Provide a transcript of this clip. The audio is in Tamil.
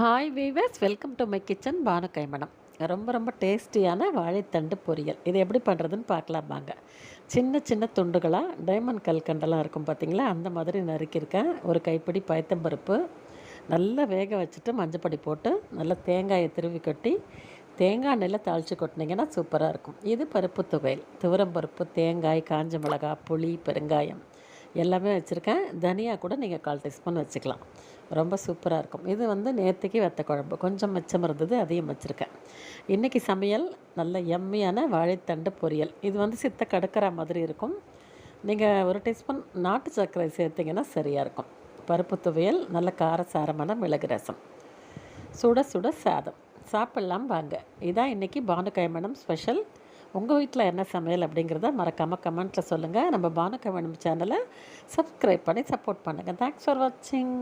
Hi viewers welcome to my kitchen Banu கைமணம் ரொம்ப ரொம்ப டேஸ்டியான வாழைத்தண்டு பொரியல். இது எப்படி பண்ணுறதுன்னு பார்க்கலாம் வாங்க. சின்ன சின்ன துண்டுகளாக டைமண்ட் கல்கண்டெல்லாம் இருக்கும் பார்த்தீங்களா அந்த மாதிரி நறுக்கியிருக்கேன். ஒரு கைப்பிடி பயத்தம்பருப்பு. நல்லா வேக வச்சுட்டு மஞ்சப்பொடி போட்டு நல்லா தேங்காயை திருவி கொட்டி தேங்காய் எண்ணெயில் தாளித்து கொட்டினீங்கன்னா சூப்பராக இருக்கும். இது பருப்பு துவையல். துவரம் பருப்பு தேங்காய் காஞ்ச மிளகாய் புளி பெருங்காயம். எல்லாமே வச்சுருக்கேன். தனியாக கூட நீங்கள் கால் டீஸ்பூன் வச்சுக்கலாம். ரொம்ப சூப்பராக இருக்கும். இது வந்து நேற்றுக்கு வெத்த குழம்பு. கொஞ்சம் மிச்சம் இருந்தது அதையும் வச்சுருக்கேன். இன்றைக்கி சமையல் நல்ல எம்மியான வாழைத்தண்டு பொரியல். இது வந்து சித்த கடுக்கிற மாதிரி இருக்கும். நீங்கள் ஒரு டீஸ்பூன் நாட்டு சர்க்கரை சேர்த்திங்கன்னா சரியாக இருக்கும். பருப்பு துவையல் நல்ல காரசாரமான மிளகு ரசம். சுட சுட சாதம். சாப்பிட்லாம் வாங்க. இதான் இன்றைக்கி பானுகைமணம் ஸ்பெஷல் உங்கள் வீட்டில் என்ன சமையல் அப்படிங்கிறத மறக்காமல் கமெண்ட்டில் சொல்லுங்கள் நம்ம பானுகைமணம் சேனலை சப்ஸ்கிரைப் பண்ணி சப்போர்ட் பண்ணுங்கள் தேங்க்ஸ் ஃபார் வாட்சிங்